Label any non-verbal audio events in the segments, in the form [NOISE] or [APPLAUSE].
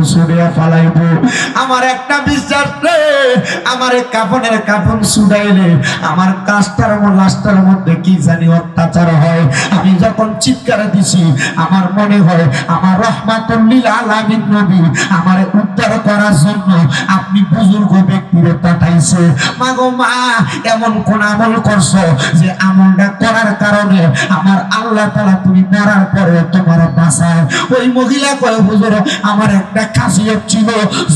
কাপড় ছুড়িয়া ফালাইব। আমার একটা বিশ্বাস আমার কাপড়ের কাপড় ছুড়াইলে আমার মধ্যে কি জানি অত্যাচার হয়। আমি যখন চিৎকার দিছি, আমার মনে হয় আমার রহমাতুল্লিল আলামিন নবী আমার উদ্ধার করার জন্য আপনি বুজুর্গ ব্যক্তিরে পাঠাইছে। মাগো মা, এমন কোন আমল করছ যে আমলটা করার কারণে আমার আল্লাহ তালা তুমি মরার পরে তোমার বাসায় ওই মহিলা কয়ে, হুজুর, আমার একটা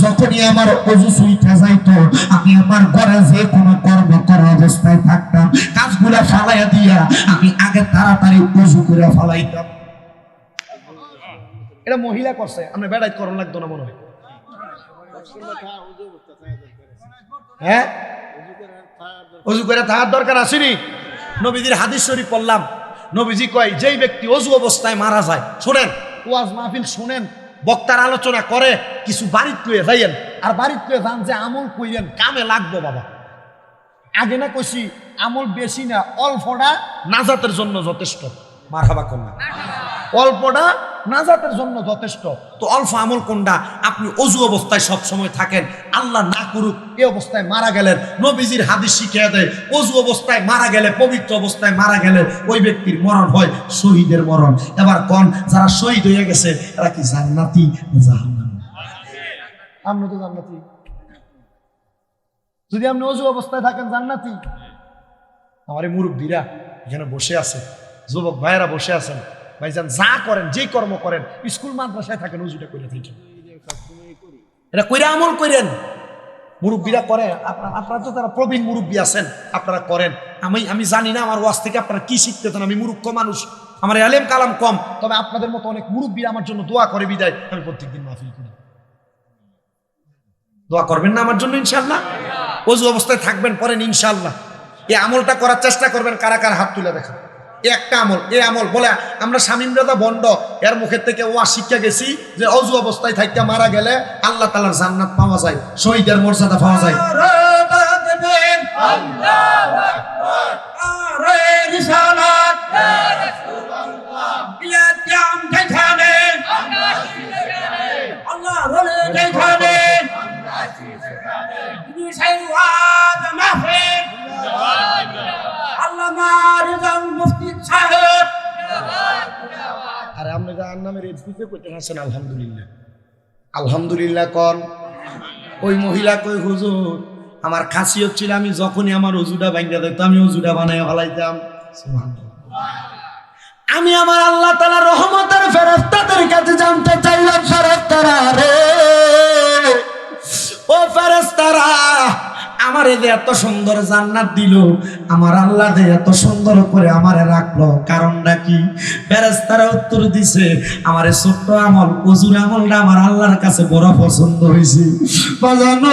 যখনই আমার অজু সুইটা যাইতো, আমি আমার ঘরে যে কোনো কর্ম করা অবস্থায় থাকতাম, কাজগুলা ফালাইয়া দিয়া আমি আগে তাড়াতাড়ি অজু করে ফালাইতাম। এটা মহিলা করছে লাগতো না মনে হয়? নবীজির হাদিস শরীফ পড়লাম। নবীজি কয়, যেই ব্যক্তি অজু অবস্থায় মারা যায়, শোনেন, ওয়াজ মাহফিল শোনেন বক্তার আলোচনা করে কিছু বাড়িত লুয়ে যাইয়েন। আর বাড়িত লুয়ে যান যে আমল কইলেন কামে লাগবো বাবা। আগে না কইছি আমল বেশি না অল্পটা নাজাতের জন্য যথেষ্ট। মারহাবা কন্যা। অল্পটা নাজাতের জন্য যথেষ্ট। তো অল্প আমল কোনটা? আপনি অজু অবস্থায় সব সময় থাকেন, আল্লাহ না করুক এই অবস্থায় মারা গেলেন, নবীজির হাদিস শিখিয়ে দেয়, অজু অবস্থায় মারা গেলে, পবিত্র অবস্থায় মারা গেলে ওই ব্যক্তির মরণ হয়, শহীদের মরণ। এবার কোন, যারা শহীদ হয়ে গেছে, এরা কি জান্নাতি জাহান্নামী? তো জান্নাতি। যদি আপনি অজু অবস্থায় থাকেন, জান্নাতি। আমার এই মুরব্বীরা এখানে বসে আছে, যুবক ভাইয়েরা বসে আছেন। ভাইজান যা করেন, যেই কর্ম করেন, স্কুল, মাদ্রাসায় থাকেন, উজুটা করে থাকেন এটা কইরা আমল করেন মুরব্বীরা করে, আপনার তো তারা প্রবীণ মুরব্বী আছেন, আপনারা করেন। আমি আমি জানি না আমার ওয়াজ থেকে আপনারা কি শিখতে চান, আমি মুরুক্ষ মানুষ। আমার আলেম কালাম কম, তবে আপনাদের মতো অনেক মুরব্বী আমার জন্য দোয়া করে বিদায়, আমি প্রত্যেকদিন মাহফিল করি। দোয়া করবেন না আমার জন্য ইনশাল্লাহ অজু অবস্থায় থাকবেন পরেন ইনশাল্লাহ এই আমলটা করার চেষ্টা করবেন, কারা কারা হাত তুলে দেখা একটা আমল এই আমল বলে আমরা স্বামীমরাদা বন্ড এর মুখের থেকে ওয়া শিক্ষা গেছি যে অজু অবস্থায় থাকতে মারা গেলে আল্লাহ তালার জান্নাত পাওয়া যায় শহীদের মর্যাদা পাওয়া যায় আপনি যার করতে আলহামদুলিল্লাহ। আলহামদুলিল্লাহ কন। ওই মহিলা কই হুজুর, আমার খাসি হচ্ছিল আমি যখনই আমার অজুটা ভাঙ্গা দিত আমি অজুটা বানাই ফেলাইতাম। আমি আমার আল্লাহ তালা রহমতের ফেরস্তাদের কাছে জানতে চাইলাম ফেরস্তারা রে। ও ফেরেস্তারা আমার এদের এত সুন্দর জান্নাত দিল, আমার আল্লাহ এত সুন্দর করে আমারে রাখল, কারণটা কি? ফেরেস্তারা উত্তর দিছে, আমার ছোট্ট আমল, অজুর আমলটা আমার আল্লাহর কাছে বড় পছন্দ হয়েছে বাজানো।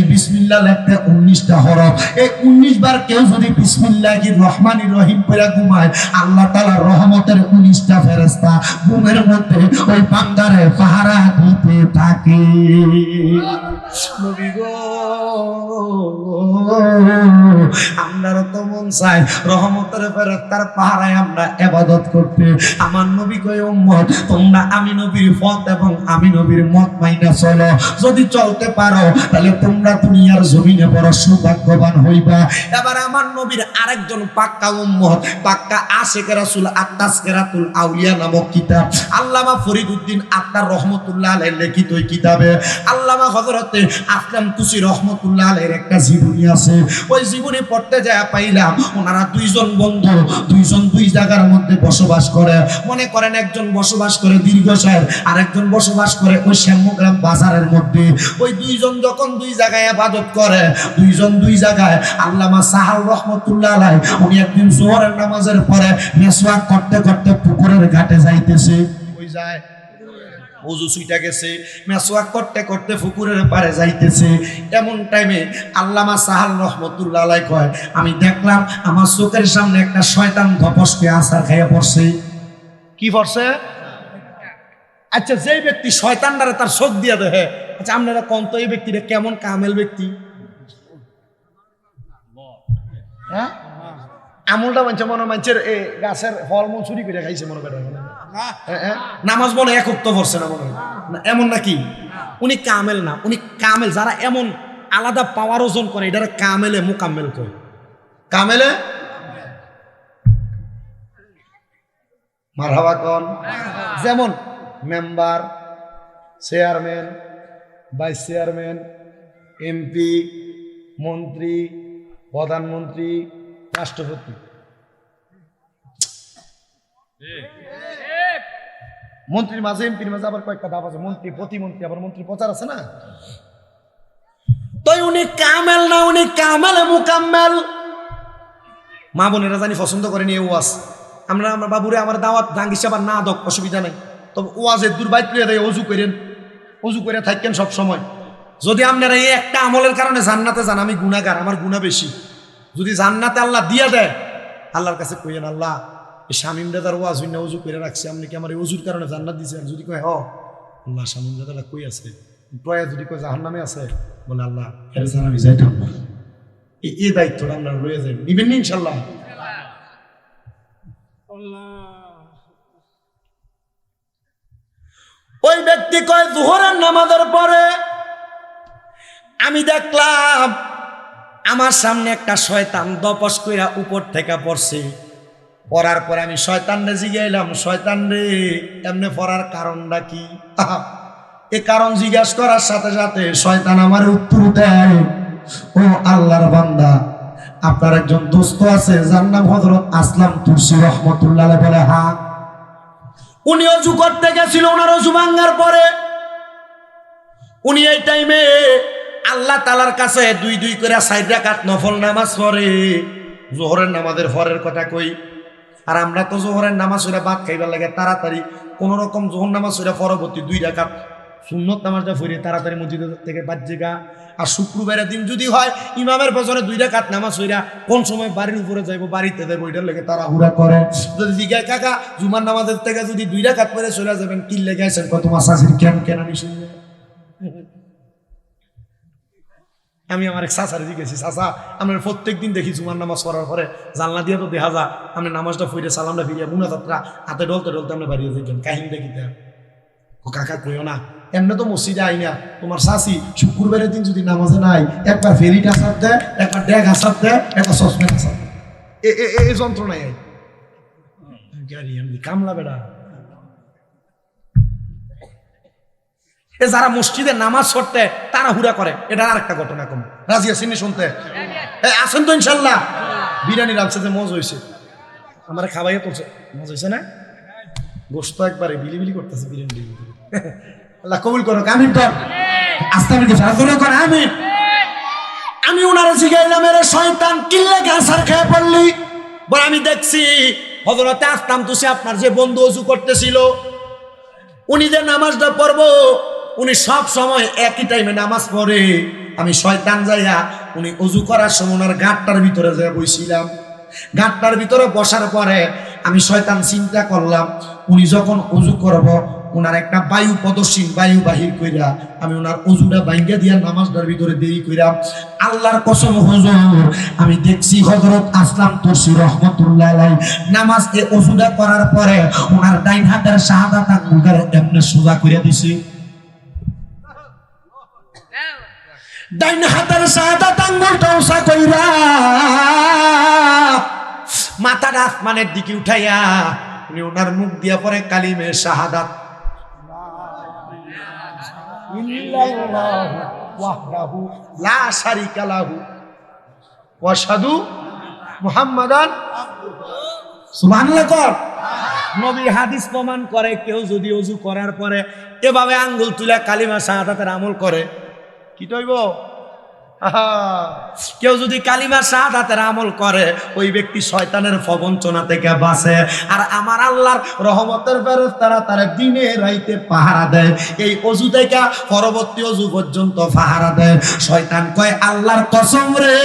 বিসমিল্লাহ লেখতে উনিশটা হরফ। এই উনিশ বার কেউ যদি বিসমিল্লাহ রহমান রহিম করে ঘুমায়, আল্লাহ তালা রহমতের উনিশটা ফেরেস্তা ঘুমের মধ্যে ওই পাঙ্গারে পাহারা দিতে থাকে। নবী আমরা তো মন চাই রহমতের ফেরেস্তার পাহারায় আমরা এবাদত করতে। আমার নবী কয়, উম্মত, তোমরা আমি নবীর পথ এবং আমি নবীর মত মাইনা চলো। যদি চলতে পারো, তাহলে তোমরা দুনিয়ার জমিনে বড় সৌভাগ্যবান হইবা। এবার আমার নবীর আরেকজন পাক্কা উম্মত, পাক্কা আশেখ রাসুল আত্মাস কেরাতুল আউলিয়া নামক কিতাব। আল্লামা ফরিদউদ্দিন আত্মার রহমতুল্লাহ আলাইহির লিখিত ওই কিতাবে। আল্লামা হযরতে আসলাম তুসি রহমতুল্লাহ আলাইহির একটা জীবনী আছে। ওই জীবনী পড়তে যায় পাইলাম, ওনারা দুইজন বন্ধু, দুইজন দুই জায়গার মধ্যে বসবাস করে। মনে করেন একজন বসবাস করে দীর্ঘসার আর একজন বসবাস করে ওই শ্যামগ্রাম বাজারের মধ্যে। ওই দুইজন যখন দুই জায়গায় আবাদত করে। দুইজন দুই জায়গায় আল্লামা সাহাল রহমতুল্লাহ আলাই, উনি একদিন জোহরের নামাজের পরে মেসওয়াক করতে করতে পুকুরের ঘাটে যাইতেছে। ওই যায়? উজু সুইটা গেছে। মেসোয়াক করতে করতে ফুকুরের পারে যাইতেছে। এমন টাইমে আল্লামা সাহাল রহমতুল্লাহ আলাই কয়, আমি দেখলাম আমার চোখের সামনে একটা শয়তান ধপসকে আসার খেয়ে পড়ছে। কি পড়ছে? আচ্ছা যেই ব্যক্তি শয়তানটারে তার চোখ দিয়া দেহে আচ্ছা আপনারা কন তো এই ব্যক্তিটা কেমন কামেল ব্যক্তি? হ্যাঁ? আমুলটা মানছে মনে মানছের এ গাছের ফলমূল চুরি করে খাইছে মনে করে হ্যাঁ, হ্যাঁ। নামাজ মনে এক উক্ত পড়ছে না মনে এমন নাকি উনি কামেল না উনি কামেল। যারা এমন আলাদা পাওয়ার ওজন করে এটারে কামেলে মোকাম্মেল করে কামেলে? মারহাবা কন? যেমন member, chairman, vice chairman, MP, মন্ত্রী, প্রধানমন্ত্রী, রাষ্ট্রপতি। মন্ত্রীর মাঝে, এমপির মাঝে আবার কয়েকটা ধাপ আছে। মন্ত্রী, প্রতিমন্ত্রী, আবার মন্ত্রী প্রচার আছে না? তো উনি কামেল না, উনি কামেল মুকাম্মেল। মা বোনেরা জানি পছন্দ করেনি এই ওয়াজ। আমরা, আমার বাবুরে আমার দাওয়াত ভাঙ্গিস আবার না দক, অসুবিধা নাই। তবে ওয়াজের দূর বাইক করে দেয়, অজু করেন। অজু করে থাকেন সব সময় যদি আপনারা এই একটা আমলের কারণে জান্নাতে যান, আমি গুণাগার আমার গুণা বেশি। যদি জান্নাতে আল্লাহ দিয়া দেয়, আল্লাহর কাছে কইয়েন, আল্লাহ, এই শামিম দাদার ওয়াজ হইনা, অজু করে রাখছি, আপনি কি আমার এই অজুর কারণে জান্নাত দিয়েছেন যদি কয়, হ, আল্লাহ শামিম দাদাটা কই আছে? প্রয়া যদি কয় জাহান নামে আছে? বলে, আল্লাহ আমি যাইতাম না। এই- দায়িত্বটা আপনারা রয়ে যাবেন নিবেন ইনশাল্লাহ? ওই ব্যক্তি কয়, জোহরের নামাজের পরে আমি দেখলাম আমার সামনে একটা শয়তান দপস কইরা উপর থেকে পড়ছে। পড়ার পরে আমি শয়তান রে জিগাইলাম শয়তান রে, এমনি পড়ার কারণটা কি? [LAUGHS] এ কারণ জিজ্ঞাসা করার সাথে সাথে শয়তান আমার উত্তর দেয়, ও আল্লাহর বান্দা, আপনার একজন দোস্ত আছে, যার নাম হজরত আসলাম তুলসী রহমতুল্লাহ বলে হা উনি অজু করতে গেছিল ওনার অজু ভাঙ্গার পরে। উনি এই টাইমে আল্লাহ তালার কাছে দুই দুই করে সাইড রাকাত নফল নামাজ পড়ে। জোহরের নামাজের ফরের কথা কই, আর আমরা তো জোহরের নামাজ ওরা ভাত খাইবার লাগে তাড়াতাড়ি। কোন রকম জোহর নামাজ ওরা পরবর্তী দুই রাকাত সুন্নত নামাজটা ফিরে তাড়াতাড়ি মসজিদ থেকে বাজ্যেগা আর শুক্রবারের দিন যদি হয়, ইমামের পেছনে দুই রাকাত নামাজ হইরা কোন সময় বাড়ির উপরে যাইবো, বাড়িতে যাইবো ওইটার লেগে তারা হুরা করে। যদি জিজ্ঞাসা কাকা, জুমার নামাজের থেকে যদি দুই রাকাত পরে চলে যাবেন, কি লেগে আছেন কত মাস আসেন কেন কেন আমি আমার এক চাচারে জিজ্ঞেছি চাচা, আমরা প্রত্যেক দিন দেখি জুমার নামাজ পড়ার পরে জানলা দিয়ে তো দেখা যা আমি নামাজটা ফিরে সালামটা ফিরিয়া মুনা যাত্রা হাতে ডলতে ডলতে আমরা বাড়িয়ে দেখবেন কাহিনী দেখিতে কাকা কইও না এমনি তো মসজিদে আই না। তোমার শাসি শুক্রবারের দিন যদি নামাজে নাই, একবার ফেরিটা আসার দেয়, একবার ড্যাগ আসার দেয়, একবার সসপেন আসার দেয়। এই যন্ত্রণাই আই। কামলা বেড়া। এ যারা মসজিদে নামাজ পড়তে, তারা হুরা করে। এটা আর একটা ঘটনা কম। রাজি আসেননি শুনতে? আসেন তো ইনশাল্লাহ। বিরিয়ানি রাখছে যে মজ হয়েছে আমার খাবাইয়ে করছে মজ হয়েছে না? গোস্ত একবারে বিলিবিলি করতেছে বিরিয়ানি বিলি বিলি। আল্লাহ কবুল করো আমিন আস্তে আমি সাহায্য কর, আমিন। আমি ওনারা জিগাইলাম এর শয়তান কিল্লে গাছার খেয়ে পড়লি। বলে আমি দেখছি হজরতে আসতাম তুসি আপনার যে বন্ধু অজু করতেছিল। উনি যে নামাজটা পড়ব, উনি সব সময় একই টাইমে নামাজ পড়ে। আমি শয়তান যাইয়া উনি অজু করার সময় ওনার গাঁটটার ভিতরে যাই বইছিলাম। গাঁটটার ভিতরে বসার পরে আমি শয়তান চিন্তা করলাম, উনি যখন অজু করব ওনার একটা বায়ু প্রদর্শীন, বায়ু বাহির কইরা আমি ওনার অজুটা বাইঙ্গা দিয়া নামাজটার ভিতরে দেরি কইরা আল্লাহর কসম হুজুর, আমি দেখছি হযরত আসলাম তুলসী রহমতুল্লাহ আলাই নামাজ এ অজুটা করার পরে ওনার ডাইন হাতের শাহাদাত আঙ্গুলটার এমনি সোজা করে দিছে। ডাইন হাতের শাহাদাত আঙ্গুলটা উষা কইরা মাথাটা আসমানের দিকে উঠাইয়া উনি ওনার মুখ দিয়া পরে কালিমে শাহাদাত লা লাহু হাদিস প্রমাণ করে, কেউ যদি অজু করার পরে এভাবে আঙ্গুল তুলে কালিমা শাহাদাতের আমল করে, কি তৈব? কেউ যদি কালিমা শাহাদাতের আমল করে, ওই ব্যক্তি শয়তানের প্রবঞ্চনা থেকে বাঁচে। আর আমার আল্লাহর রহমতের ফেরেশতারা তারা তার দিনে রাইতে পাহারা দেয়। এই অজু থেকে পরবর্তী অজু পর্যন্ত পাহারা দেয়। শয়তান কয়, আল্লাহর কসম রে।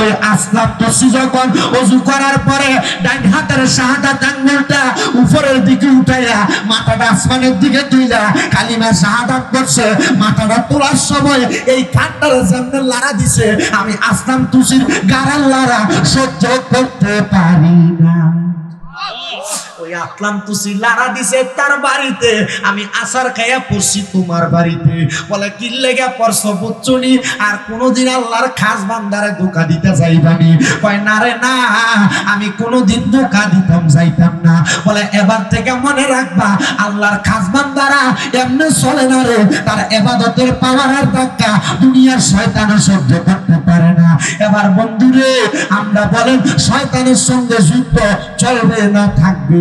ওই আসলাম তসি যখন অজু করার পরে ডান হাতের শাহাদাত আঙ্গুলটা উপরের দিকে উঠাইয়া মাথাটা আসমানের দিকে তুইলা কালিমা শাহাদাত করছে, মাথাটা তোলার সময় এই কাঠটার সামনে লাড়া দিছে আমি আসলাম তুষির গাড়ার লাড়া সহ্য করতে পারি না। ওই আসলাম তুসি দিছে তার বাড়িতে। আমি আসার খাইয়া পড়ছি তোমার বাড়িতে। বলে কি পড়ছো আর কোনোদিন আল্লাহর খাস বান্দারে ধোকা দিতে যাইবানি? কয়, না রে, না, আমি কোনোদিন ধোকা দিতাম, যাইতাম না। বলে, এবার থেকে মনে রাখবা, আল্লাহর খাস বান্দারা এমনি চলে না রে। তার এবাদতের পাওয়ার ধাক্কা দুনিয়ার শয়তানও সহ্য করতে পারে না। এবার বন্ধুরে, আমরা বলেন, শয়তানের সঙ্গে যুদ্ধ চলবে না, থাকবে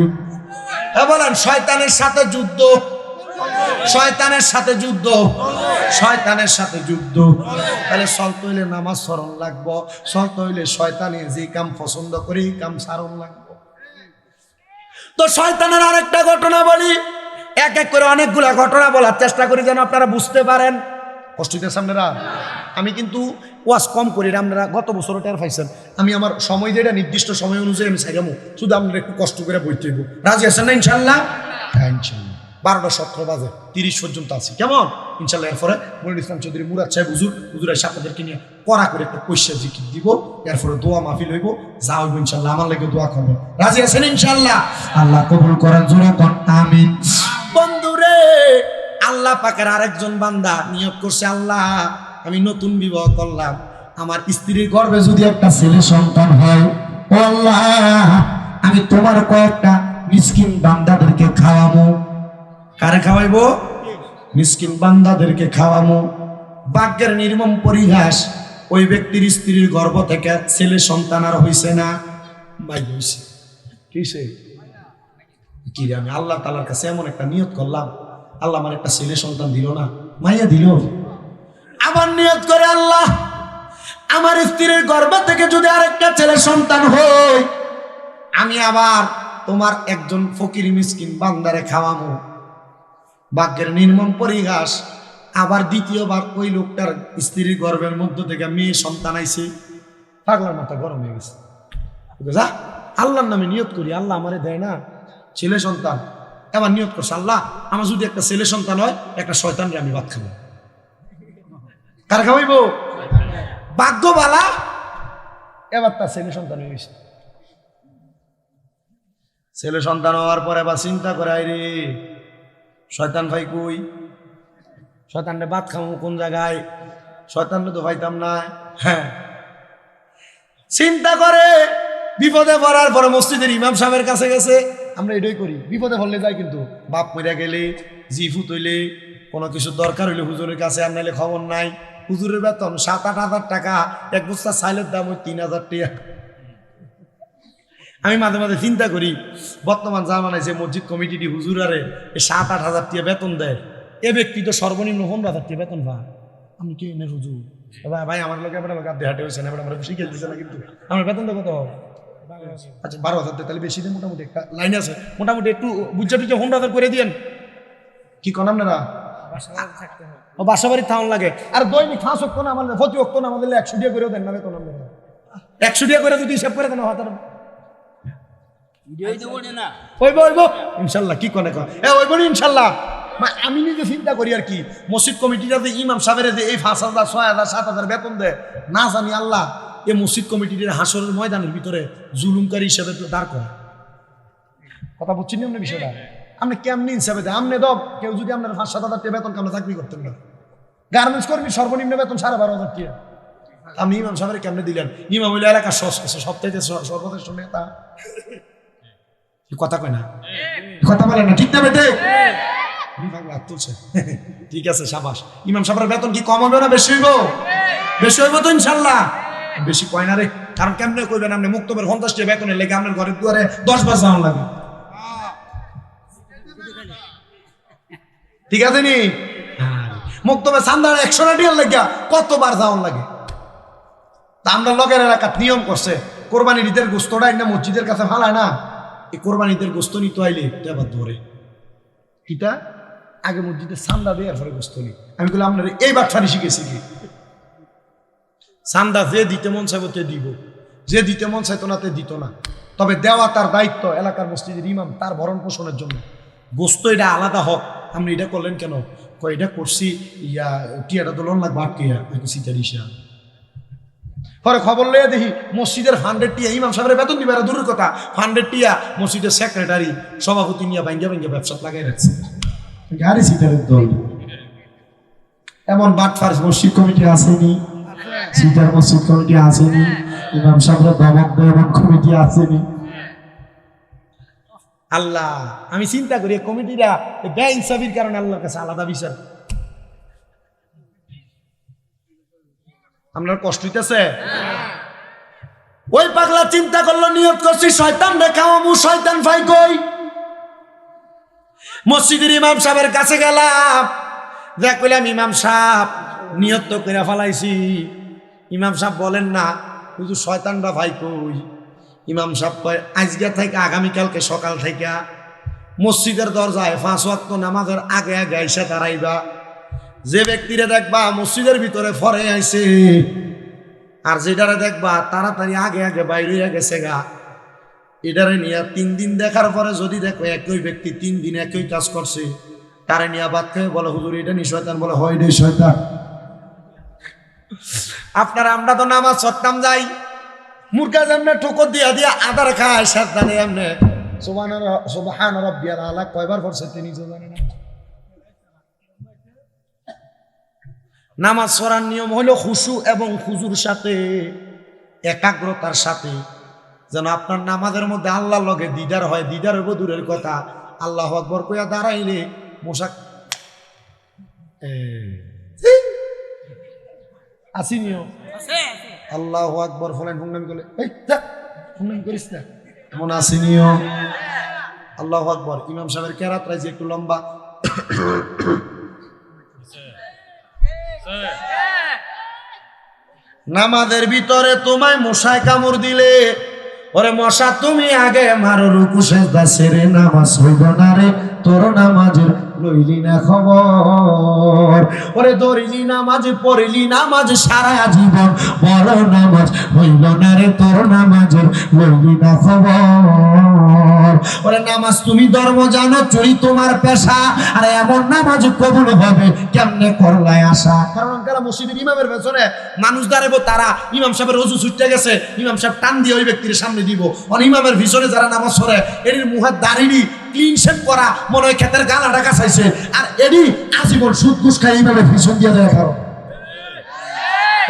হ্যাঁ বলেন, শয়তানের সাথে যুদ্ধ। শয়তানের সাথে যুদ্ধ। শয়তানের সাথে যুদ্ধ। তাহলে সলত হইলে নামাজ স্মরণ লাগবো। সলত হইলে শয়তানে যে কাম পছন্দ করে, এই কাম সারণ লাগবো। তো শয়তানের আরেকটা ঘটনা বলি। এক এক করে অনেকগুলা ঘটনা বলার চেষ্টা করি যেন আপনারা বুঝতে পারেন। কষ্ট আপনারা আমি কিন্তু ওয়াজ কম করি আপনারা গত বছর টের পাইছেন। আমি আমার সময় যেটা নির্দিষ্ট সময় অনুযায়ী আমি সাইগামো শুধু আপনারা একটু কষ্ট করে বইতে হইব। রাজি আছেন না ইনশাল্লাহ হ্যাঁ ইনশাল্লাহ বারোটা সতেরো বাজে তিরিশ পর্যন্ত আছি। কেমন? ইনশাল্লাহ এরপরে মনির ইসলাম চৌধুরী মুরাদ সাহেব হুজুর হুজুর এসে আপনাদেরকে নিয়ে কড়া করে একটা পয়সা জিকির দিব। এরপরে দোয়া মাহফিল হইব যা হইব ইনশাল্লাহ আমার লাগে দোয়া করবে। রাজি আছেন ইনশাল্লাহ আল্লাহ কবুল করার জন্য আমিন। বন্ধুরে আল্লাহ পাকের আরেকজন বান্দা নিয়োগ করছে আল্লাহ। আমি নতুন বিবাহ করলাম। আমার স্ত্রীর গর্ভে যদি একটা ছেলে সন্তান হয় আমি তোমার কয়েকটা মিসকিন বান্দাদেরকে খাওয়াবো। কারে খাওয়াইবো? মিসকিন বান্দাদেরকে খাওয়ামো ভাগ্যের নির্মম পরিহাস, ওই ব্যক্তির স্ত্রীর গর্ভ থেকে ছেলে সন্তান আর হইছে না, ভাই হইছে। কিসে? কি আমি আল্লাহ তালার কাছে এমন একটা নিয়ত করলাম। আল্লাহ আমার একটা ছেলে সন্তান দিল না, মাইয়া দিল। আবার নিয়ত করে আল্লাহ, আমার স্ত্রীর গর্ভ থেকে যদি আরেকটা ছেলে সন্তান হয়, আমি আবার তোমার একজন ফকির মিসকিন বান্দারে খাওয়াবো ভাগ্যের নির্মম পরিহাস, আবার দ্বিতীয়বার ওই লোকটার স্ত্রীর গর্ভের মধ্য থেকে মেয়ে সন্তান আইছে। পাগলার মাথা গরম হয়ে গেছে। যা? আল্লাহর নামে নিয়ত করি, আল্লাহ আমারে দেয় না। ছেলে সন্তান, এবার নিয়ত করছে, আল্লাহ, আমার যদি একটা ছেলে সন্তান হয়, একটা শয়তানরে আমি ভাত খাব। কার খাওয়াইব। ভাগ্যবালা। এবার তার ছেলে সন্তান হয়ে গেছে। ছেলে সন্তান হওয়ার পর এবার চিন্তা করে আই রে শয়তান ভাই কই? শয়তানরে ভাত খাব কোন জায়গায়? শয়তানরে তো পাইতাম না। হ্যাঁ। চিন্তা করে বিপদে পড়ার পরে মসজিদের ইমাম সাহেবের কাছে গেছে। আমরা এটাই করি বিপদে পড়লে যাই কিন্তু বাপ মরিয়া গেলে জিফু তৈলে কোনো কিছু দরকার হইলে হুজুরের কাছে আর নাইলে খবর নাই। হুজুরের বেতন সাত আট হাজার টাকা, এক বস্তা চাইলের দাম ওই তিন হাজার টাকা। আমি মাঝে মাঝে চিন্তা করি, বর্তমান জামানায় যে মসজিদ কমিটিটি এই সাত আট হাজার টাকা বেতন দেয়, এ ব্যক্তি তো সর্বনিম্ন পনেরো হাজার টাকা বেতন পায়। আমি কি এনে হুজুর? ভাই আমার লোক আমার গাদ্দে হাটে হয়েছে না আমরা শিখে দিচ্ছে না কিন্তু। আমার বেতন দেবো তো আচ্ছা বারো হাজার তাহলে বেশি দিন মোটামুটি, একটা লাইন আছে। মোটামুটি একটু বুঝা টুজা হাজার করে দিয়েন। কি কন আপনারা? ও বাসা বাড়ি থাউন লাগে। আর দৈনিক ফাঁস হতো না আমাদের প্রতি হতো না আমাদের একশো টাকা করেও দেন না বেতন আপনারা একশো টাকা করে যদি হিসাব করে দেন ওইব ওইব। ইনশাল্লাহ কি কনে কয়? এ ওইব ইনশাল্লাহ। মা আমি নিজে চিন্তা করি আর কি মসজিদ কমিটিটা যে ইমাম সাহেবের যে এই পাঁচ হাজার ছয় হাজার সাত হাজার বেতন দেয় না জানি আল্লাহ এ মসজিদ কমিটির হাসরের ময়দানের ভিতরে জুলুমকারী হিসেবে তো দাঁড় করে কথা বুঝছেন আপনি বিষয়টা? আপনি কেমনি হিসাবে দেয় আপনি তো কেউ যদি আপনার পাঁচ সাত হাজার টাকা বেতন কেমন চাকরি করতেন না। গার্মেন্টস কর্মী সর্বনিম্ন বেতন সাড়ে বারো হাজার টাকা। আপনি ইমাম সাহেবের কেমনে দিলেন? ইমাম হইলে এলাকার সপ্তাহে সর্বশ্রেষ্ঠ নেতা। কথা কয় না? কথা বলে না। ঠিক না বেটে? তুলছে। ঠিক আছে, সাবাস। ইমাম সাহেবের বেতন কি কম হবে না বেশি হইব? বেশি হইব তো ইনশাল্লাহ। বেশি কয় না রে? কারণ কেমনে করবেন আপনি? মুক্তবের পঞ্চাশ টাকা বেতনের লেগে আপনার ঘরের দুয়ারে দশ বার যাওয়ান লাগে। ঠিক আছে নি? হ্যাঁ। মুক্তবে সান্দার একশো ডিয়ার লেগা কতবার যাওয়ার লাগে? তা আমরা লগের এলাকার নিয়ম করছে কোরবানি ঈদের গোস্তটা না মসজিদের কাছে ভালায় না। এই কোরবানি ঈদের গোস্ত নিতে আইলে আবার ধরে। কিটা? আগে মসজিদে সান্দা দেওয়ার পরে গোস্ত নি। আমি বললাম আপনার এই বাচ্চারি শিখেছি কি? সান্দা যে দিতে মন চাইব তে দিব। যে দিতে মন চাইতো না তে দিত না। তবে দেওয়া তার দায়িত্ব এলাকার মসজিদের ইমাম তার ভরণ পোষণের জন্য। গোস্ত এটা আলাদা হক। আপনি এটা করলেন কেন কয় এটা করছি ইয়া টিয়াটা তো লোন লাগবে আটকে সিটার ইসা পরে খবর লইয়া দেখি মসজিদের হান্ড্রেড টিয়া ইমাম সাহেবের বেতন দিবে দূরের কথা হান্ড্রেড টিয়া মসজিদের সেক্রেটারি সভাপতি নিয়ে ভাঙ্গা ভাঙ্গা ব্যবসা লাগাই রাখছে গাড়ি সিটারের দল এমন বাটফার মসজিদ কমিটি আসেনি সিটার মসজিদ কমিটি আসেনি ইমাম সাহেবের এমন কমিটি আসেনি আল্লাহ, আমি চিন্তা করি কমিটিরা ব্যয় কারণে আল্লাহর কাছে আলাদা বিচার। আপনার কষ্ট হইতেছে? ওই পাগলা চিন্তা করল, নিয়ত করছি, শয়তান রে খাওয়ামু শয়তান ভাই কই? মসজিদের ইমাম সাহেবের কাছে গেলাম। দেখ কইলাম, ইমাম সাহেব নিয়ত তো করে ফেলাইছি। ইমাম সাহেব বলেন না শুধু শয়তানরা ভাই কই? ইমাম সাহেব কয়, আজকে থেকে আগামীকালকে সকাল থেকে মসজিদের দরজায় পাঁচ ওয়াক্ত নামাজের আগে আগে এসে দাঁড়াইবা। যে ব্যক্তিরে দেখবা মসজিদের ভিতরে ফরে আইছে, আর যেটারে দেখবা তাড়াতাড়ি আগে আগে বাইরে গেছে গা। এটারে নিয়ে তিন দিন দেখার পরে যদি দেখো একই ব্যক্তি তিন দিন একই কাজ করছে, তারে নিয়ে বাদ খেয়ে বলে, হুজুর, এটা নি বলে, হয় রে শয়তান। আপনারা, আমরা তো নামাজ সত্তাম যাই। মুরগা যেমনে ঠোকর দিয়া দিয়া আদার খায়, সাবধানে এমনে। সোবান সোবাহান রব্বিয়াল আলা, কয়বার পড়ছে তিনি জানে না। নামাজ পড়ার নিয়ম হলো খুশু এবং খুজুর সাথে, একাগ্রতার সাথে। যেন আপনার নামাজের মধ্যে আল্লাহ লগে দিদার হয় দিদার হইব দূরের কথা। আল্লাহ আকবর কইয়া দাঁড়াইলে মশাক আসিনিও। আল্লাহ আকবর ফলেন ফুংনামি করলে এই করিস না। এমন আসিনিও আল্লাহ আকবর। ইমাম সাহেবের কেরাত রাইছে একটু লম্বা। নামাজের ভিতরে তোমায় মশায় কামড় দিলে ওরে মশা তুমি আগে মারো রুকু সেজদা সেরে নামাজ হইব না রে তোর নামাজের লইলি না খবর। ওরে ধরিলি নামাজ, পড়িলি নামাজ, সারা জীবন বড় নামাজ হইল না রে তোর নামাজের লইলি না খবর। ওরে নামাজ তুমি ধর্ম জানো, চুরি তোমার পেশা, আর এমন নামাজ কবুল হবে কেমনে করলাই আশা? কারণ কারা মসজিদের ইমামের পেছনে মানুষ দাঁড়াবো তারা ইমাম সাহেবের রজু ছুটতে গেছে, ইমাম সাহেব টান দিয়ে ওই ব্যক্তির সামনে দিব। আর ইমামের পিছনে যারা নামাজ পড়ে এর মুখের দাঁড়িয়ে ক্লিন শেপ করা মনে হয় ক্ষেতের গালা ঢাকা চাইছে আর এডি আজীবন সুদ ঘুষ খাই ইমামের পিছন দিয়ে দেয়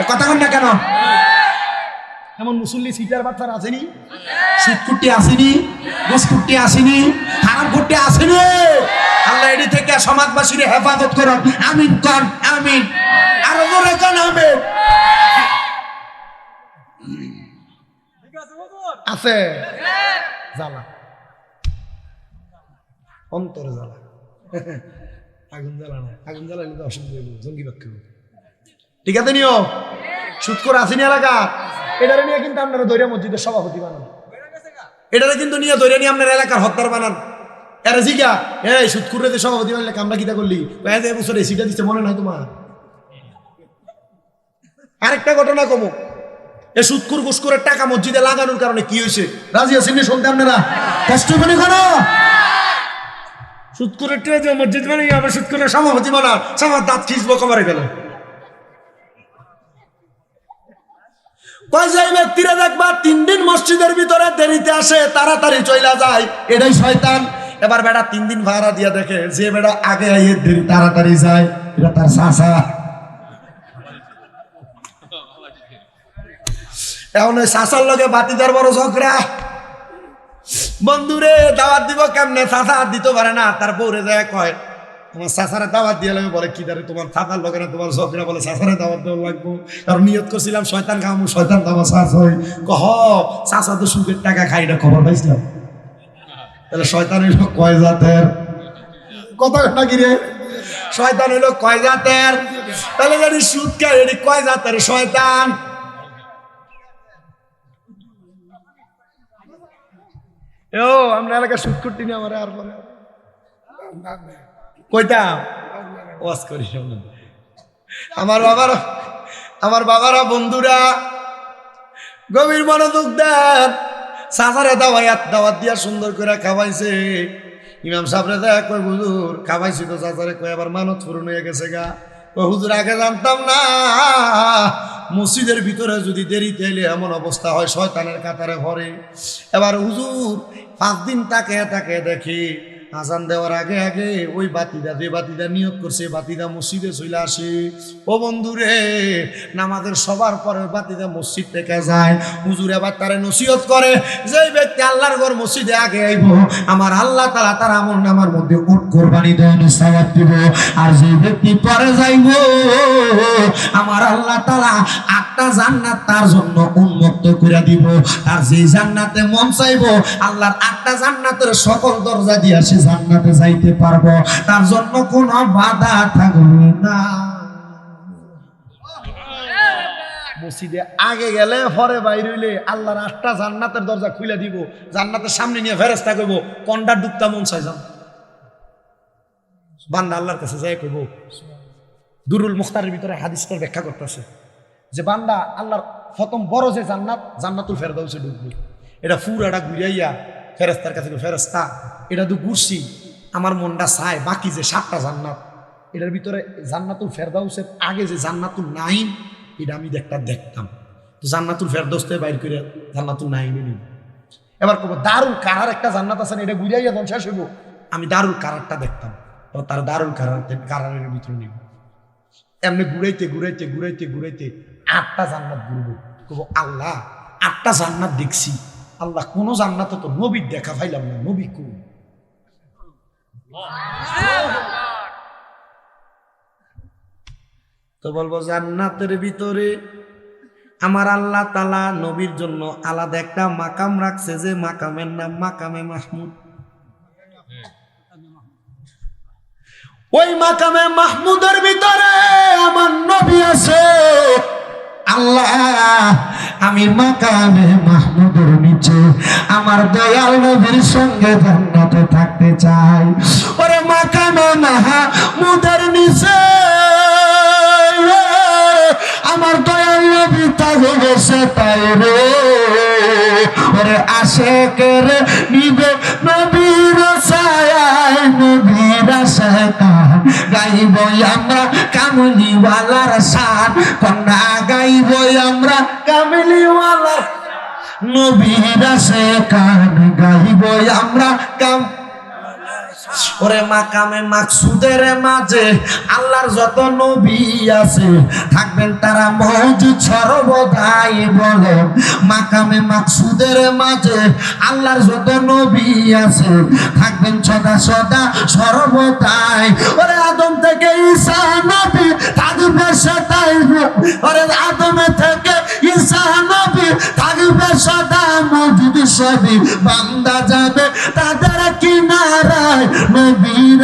কথা কন না কেন? এমন মুসল্লি সিটার বাচ্চার আসেনি? সুদ কুট্টি আসেনি? আসেনি? হারাম কুট্টি আসেনি? আল্লাহ এডি থেকে সমাজবাসীর হেফাজত করুন। আমিন কন আমিন। আরও জোরে কন আমিন। আছে। জ্বালা। অন্তরে জ্বালা। আগুন জ্বালা না আগুন জ্বালালে তো অসুবিধা হইব, জঙ্গি বাক্য ঠিক আছে নিও? সুদ করে আসেনি এলাকা? এটারে নিয়ে কিন্তু আপনারা দৈরা মসজিদের সভাপতি বানান। এটারে কিন্তু নিয়ে দৈরা নিয়ে আপনার এলাকার হত্যার বানান। এরা জিগা, এই যে সভাপতি বানালে কামটা কিতা করলি? দিচ্ছে মনে নাই তোমার? আরেকটা ঘটনা কমো। এ সুৎকুর ঘুষকুরের টাকা মসজিদে লাগানোর কারণে কি হয়েছে রাজি আছেন শুনতে আপনারা কষ্ট করো। সুৎকুরের টেনে যে মসজিদ মানে আবার সুৎকুরের সভাপতি বানান সবার দাঁত খিসবো কমারে গেল। কয় ব্যক্তিরা দেখবা, তিন দিন মসজিদের ভিতরে দেরিতে আসে, তাড়াতাড়ি চইলা যায়। এটাই শয়তান। এবার বেটা তিন দিন ভাড়া দিয়া দেখে, যে বেটা আগে আইয়ে দেরি, তাড়াতাড়ি যায়, এটা তার শাসা এখন ওই শাসার লগে বাতিদার বড় ঝগড়া বন্ধুরে, দাওয়াত দিব কেমনে? চাচা দিতে পারে না। তার বউরে যায় কয়, তোমার চাচারে দাওয়াত দিয়ে লাগবে। বলে, কি দারে তোমার চাচার লগে না তোমার ঝগড়া বলে, চাচারে দাওয়াত দেওয়া লাগবো। কারণ নিয়ত করছিলাম, শয়তান খামু, শয়তান দামা চাষ হয়। কহ, চাচা তো সুখের টাকা খাই না খবর পাইছিলাম। তাহলে শয়তানের কয় জাতের? কথা নাকি রে? শয়তান হইল কয় জাতের? তাহলে যদি সুদ খায় কয় জাতের শয়তান? ও আমরা এলাকা সুদ করতে নি আমার আর পরে কইতাম ওয়াজ করি আমার বাবার, আমার বাবারা, বন্ধুরা, গভীর মনোযোগ দেন। সাসারে দাওয়াত দাওয়াত দিয়া সুন্দর করে খাওয়াইছে। ইমাম সাহেবরে দেয়া কই হুজুর, খাওয়াইছি তো চাচারে কই আবার মানত পূরণ হয়ে গেছে গা। হুজুর, আগে জানতাম না। মসজিদের ভিতরে যদি দেরিতে এলে এমন অবস্থা হয়, শয়তানের কাতারে ভরে। এবার হুজুর, পাঁচ দিন তাকে তাকে দেখি আজান দেওয়ার আগে আগে ওই বাতিদা, যে বাতিদা নিয়োগ করছে বাতিদা মসজিদে চলে আসে। ও বন্ধু রে নামাজের সবার পরে বাতিদা মসজিদ থেকে যায়। হুজুর এবার তারে নসিহত করে যে ব্যক্তি আল্লাহর ঘর মসজিদে আগে আইব, আমার আল্লাহ তালা তার আমল নামার মধ্যে উট কোরবানি দেন সবাব দিব। আর যে ব্যক্তি পরে যাইব, আমার আল্লাহ তালা আটটা জান্নাত তার জন্য উন্মুক্ত করে দিব। আর যে জান্নাতে মন চাইব, আল্লাহর আটটা জান্নাতের সকল দরজা দিয়ে সে জান্নাতে যাইতে পারব। তার জন্য কোনো বাধা থাকবে না। মসজিদে আগে গেলে পরে বাইরে হইলে আল্লাহর আটটা জান্নাতের দরজা খুলে দিব। জান্নাতের সামনে নিয়ে ফেরেস্তা কইব, কন্ডা ডুবতা মন চাই যান বান্দা আল্লাহর কাছে যাই কইব, দুরুল মুখতারের ভিতরে হাদিসটার ব্যাখ্যা করতেছে যে বান্দা আল্লাহর প্রথম বড় যে জান্নাত, জান্নাতুল ফেরদাউসে ঢুকবে এটা ফুরাটা ঘুরাইয়া ফেরেস্তার কাছে ফেরেস্তা এটা তো ঘুরছি আমার মনটা চায় বাকি যে সাতটা জান্নাত। এটার ভিতরে জান্নাতুল ফেরদাউসের আগে যে জান্নাতুল নাইম এটা আমি একটা দেখতাম। তো জান্নাতুল ফেরদৌসতে বাইর করে জান্নাতুল নাইমে নিব। এবার কব, দারুল কারার একটা জান্নাত আছে এটা ঘুরাইয়া যখন শেষ হইব, আমি দারুল কারারটা দেখতাম। তো তার দারুল কারার কারারের ভিতরে নিব। এমনি ঘুরাইতে ঘুরাইতে ঘুরাইতে ঘুরাইতে আটটা জান্নাত ঘুরবো। কব, আল্লাহ, আটটা জান্নাত দেখছি। আল্লাহ, কোন জান্নাত তো নবীর দেখা পাইলাম না। নবী কোন তো বলব, জান্নাতের ভিতরে আমার আল্লাহ তালা নবীর জন্য আলাদা একটা মাকাম রাখছে যে মাকামের নাম মাকামে মাহমুদ। ওই মাকামে মাহমুদের ভিতরে আমার নবী আছে। আল্লাহ, আমি মাকামে মাহমুদের নিচে। আমার দয়াল নবীর সঙ্গে জান্নাতে চাই। ওরে মাকামে মাহমুদের নিচে। আমার দয়াল নবী তাগে গেছে তাই রে। ওরে আশেকের নিবে নবীর ছায়ায়, নবীর আশায় কান গাইব আমরা কামলিওয়ালার সান কন্যা গাইব আমরা কামলিওয়ালার নবীর আশায় কান গাইব আমরা কাম ওরে মাকামে মাকসুদের মাঝে আল্লাহর যত নবী আছে, থাকবেন তারা মজুদ সর্বদাই বলে মাকামে মাকসুদের মাঝে আল্লাহর যত নবী আছে, থাকবেন সদা সদা সর্বদাই। ওরে আদম থেকে ঈসা নবী থাকবে সেটাই ওরে আদমে থেকে ঈসা নবী থাকবে সদা মজুদ সবই বান্দা যাবে তাদের কিনারায় নবীর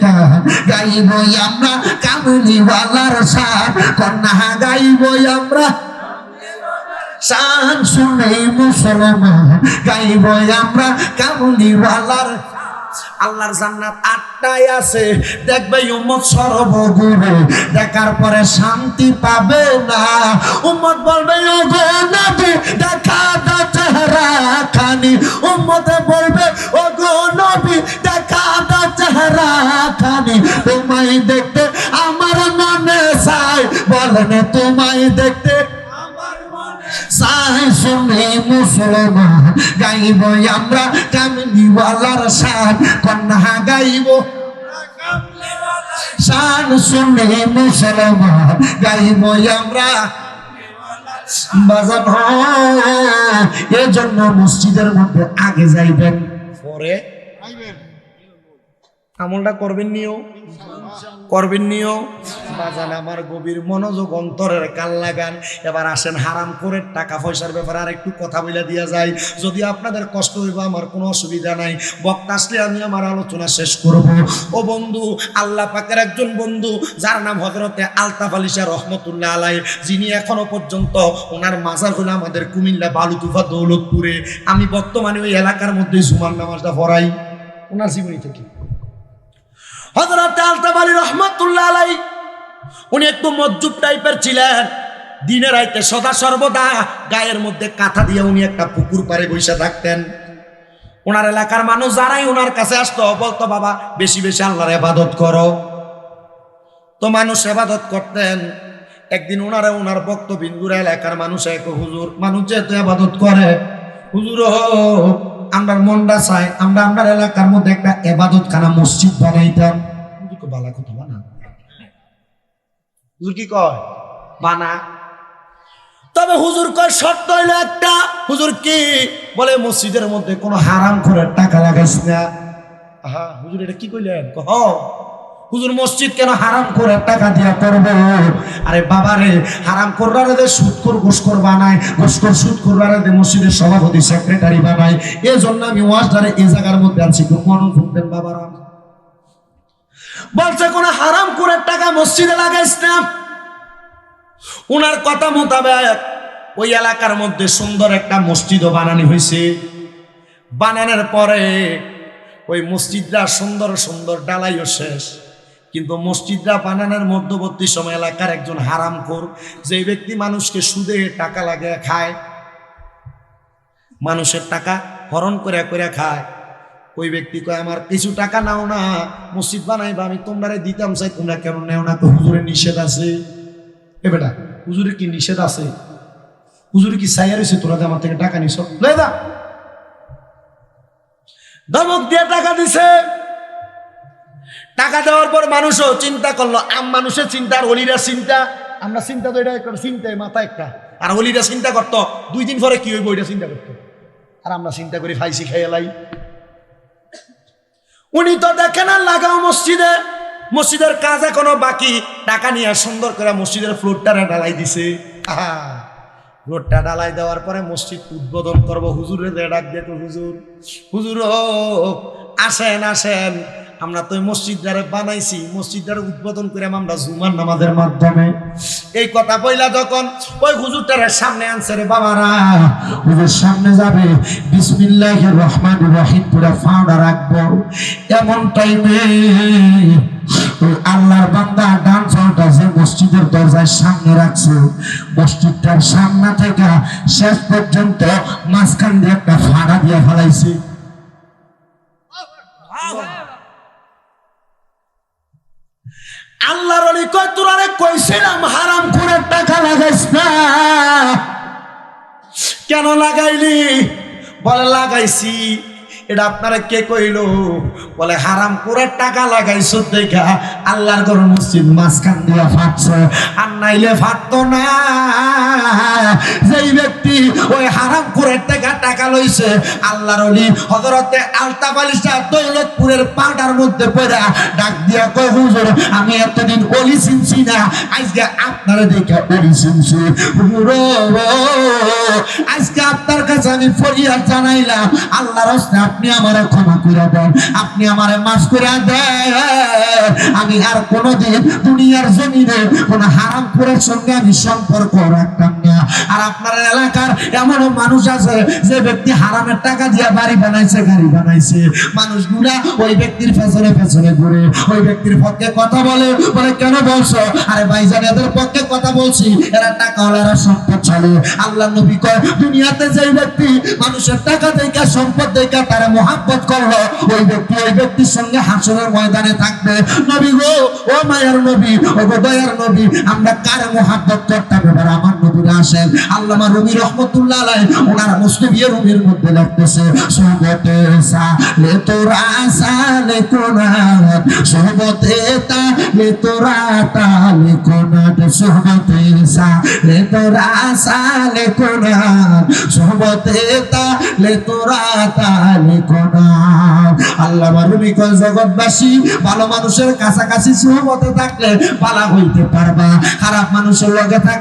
কান গাইব আমরা কামলিওয়ালার সার। কন্যা গাইব আমরা। শান শুনে মুসলমান গাইব আমরা কামলিওয়ালার আল্লাহর জান্নাত আটটাই আছে। দেখবে উম্মত সর্বগুরু দেখার পরে শান্তি পাবে না। উম্মত বলবে ও নবী, দেখা দাও চেহারা খানি। উম্মতে বলবে ও গো নবী, দেখা দাও চেহারা খানি। তোমায় দেখতে আমার মনে চাই বলেন তোমায় দেখতে শুনে মুসলমান গাইব আমরা কন্যা গাইব। সান শুনে মুসলমান গাইব আমরা। বাজান এজন্য জন্য মসজিদের মধ্যে আগে যাইবেন। পরে আমলটা করবেন নিও। করবেন নিও। বাজান, আমার গভীর মনোযোগ অন্তরের কাল লাগান। এবার আসেন হারাম করে টাকা পয়সার ব্যাপারে আর একটু কথা বলে দিয়া যায় যদি আপনাদের কষ্ট হইব, আমার কোনো অসুবিধা নাই। বক্তা আসলে আমি আমার আলোচনা শেষ করব। ও বন্ধু, আল্লাহ পাকের একজন বন্ধু, যার নাম হজরতে আলতাফ আলিশা রহমতুল্লাহ আলাই যিনি এখনও পর্যন্ত ওনার মাজার হলো আমাদের কুমিল্লা বালুতুফা দৌলতপুরে। আমি বর্তমানে ওই এলাকার মধ্যে জুমার নামাজটা পড়াই। ওনার জীবনী থেকে হজরত আলতাফ আলী রহমতুল্লাহ আলাই উনি একটু মজ্জুব টাইপের ছিলেন। দিনের রাইতে সদা সর্বদা গায়ের মধ্যে কাঁথা দিয়ে উনি একটা পুকুর পাড়ে বসে থাকতেন। ওনার এলাকার মানুষ যারাই ওনার কাছে আসতো, বলতো, বাবা, বেশি বেশি আল্লাহর এবাদত করো। তো মানুষ এবাদত করতেন। একদিন ওনারা ওনার বক্তবিন্দুরা এলাকার মানুষ এক, হুজুর, মানুষ যেহেতু এবাদত করে, হুজুর আমরা মনটা চাই, আমরা আমরা এলাকার মধ্যে একটা এবাদত খানা মসজিদ বানাইতাম। বালা কথা বানা। হুজুর কি কয়? বানা। তবে হুজুর কয়, শর্ত হইল একটা। হুজুর কি বলে, মসজিদের মধ্যে কোনো হারাম করে টাকা লাগাইস না। আহা, হুজুর এটা কি কইলেন? কহ। হুজুর মসজিদ কেন হারাম করে টাকা দিয়া করব? আরে বাবা রে, হারাম করবার দে ঘুষকর বানায় ঘুষকর সুৎকর বানায় মসজিদের সভাপতি সেক্রেটারি বানায় এই জন্য আমি ওয়াজদারে এই জায়গার মধ্যে আনছি। মনোযোগ দেন বাবারা বলছে, কোন হারাম করে টাকা মসজিদে লাগাইস না। উনার কথা মোতাবেক ওই এলাকার মধ্যে সুন্দর একটা মসজিদও বানানো হয়েছে বানানোর পরে ওই মসজিদটা সুন্দর সুন্দর ডালাইও শেষ। কিন্তু মসজিদরা বানানোর মধ্যবর্তী সময় এলাকার একজন হারাম হারামখোর যে ব্যক্তি মানুষকে সুদে টাকা লাগে খায়, মানুষের টাকা হরণ করে করে খায়, ওই ব্যক্তি কয়, আমার কিছু টাকা নাও না, মসজিদ বানাইবা, আমি তোমরা দিতাম, চাই তোমরা কেন নেও না? তো হুজুরের নিষেধ আছে। এ বেটা, হুজুরের কি নিষেধ আছে? হুজুরে কি সাইয়ার হয়েছে তোরা আমার থেকে টাকা নিছ। লয়ে দা ধমক দিয়ে টাকা দিছে। টাকা দেওয়ার পর মানুষও চিন্তা করল আম মানুষের চিন্তা আর অলিরা চিন্তা। আমরা চিন্তা তো এটা চিন্তায় মাথা একটা। আর অলিরা চিন্তা করতো দুই দিন পরে কি হইব ওইটা চিন্তা করতো। আর আমরা চিন্তা করি ফাইসি খেয়ালাই উনি তো দেখেন আর লাগাও মসজিদে। মসজিদের কাজ এখনও বাকি। টাকা নিয়ে সুন্দর করে মসজিদের ফ্লোরটা ঢালাই দিছে। আহা ফ্লোরটা ঢালাই দেওয়ার পরে মসজিদ উদ্বোধন করব। হুজুরে ডাক দেখো হুজুর হুজুর আসেন আসেন। আমরা তো মসজিদটারে বানাইছি মসজিদটারে উদ্বোধন করে আমরা জুমার নামাজের মাধ্যমে। এই কথা বইলা যখন ওই হুজুরটারে সামনে আনছে রে বাবারা, হুজুর সামনে যাবে বিসমিল্লাহ রহমান রহিম পুরা ফাউডা রাখব। এমন টাইমে আল্লাহর বান্দা ডান ফলটা যে মসজিদের দরজার সামনে রাখছে, মসজিদটার সামনে থেকে শেষ পর্যন্ত মাঝখান দিয়ে একটা ফাড়া দিয়ে ফেলাইছে। আল্লাহর অলি কয় তোরারে কইছিলাম হারাম করে টাকা লাগাইস না। কেন লাগাইলি? বলে লাগাইছি। এটা আপনারা কে কইলো? বলে, হারাম করে টাকা লাগাইছো দেখা, আল্লাহর ঘর মসজিদ মাঝখান দিয়া ফাটছে। আর নাইলে ফাটতো না। যেই ব্যক্তি ওই হারাম করে টাকা টাকা লইছে, আল্লাহর অলি হজরতে আলতা বালিশা দৌলতপুরের পাউডার মধ্যে পড়া ডাক দিয়া কয়, হুজুর, আমি এতদিন অলি চিনছি না, আজকে আপনারা দেখে অলি চিনছি। হুজুর আজকে আপনার কাছে আমি ফরিয়াদ জানাইলাম, আল্লাহর আপনি আমারে ক্ষমা করে দেন, আপনি আমারে মাফ করে দেন। আমি আর কোনোদিন দুনিয়ার জমিনে কোন হারাম করে সঙ্গে আমি সম্পর্ক রাখতাম না। আর আপনার এলাকার এমন মানুষ আছে, যে ব্যক্তি হারামের টাকা দিয়ে বাড়ি বানাইছে, গাড়ি বানাইছে। মানুষগুলা ওই ব্যক্তির পেছনে পেছনে ঘুরে, ওই ব্যক্তির পক্ষে কথা বলে বলে, কেন বলছো? আরে ভাইজান, এদের পক্ষে কথা বলছি। এরা টাকা এরা সম্পদ চলে আল্লাহ নবী কয়, দুনিয়াতে যেই ব্যক্তি মানুষের টাকা দেখা, সম্পদ দেখা, তারা মোহাব্বত করল ওই ব্যক্তি ওই ব্যক্তির সঙ্গে হাসনের ময়দানে থাকবে। নবী গো, ও মায়ার নবী, ও দয়ার নবী, আমরা কারে মোহাব্বত করতাম এবার আমার নবীরা আসেন? আল্লামা রবি রহমতুল্লাহ আলাই ওনার মুসলিমিয়া রুমের মধ্যে লাগতেছে সালে তোরা সালে তোরা তালে তোরা সালে তোরা তালে কোনাত আল্লামা রুমি কয় জগৎবাসী, ভালো মানুষের কাছাকাছি সুহবতে থাকলে পালা হইতে পারবা। খারাপ মানুষের লগে থাকলে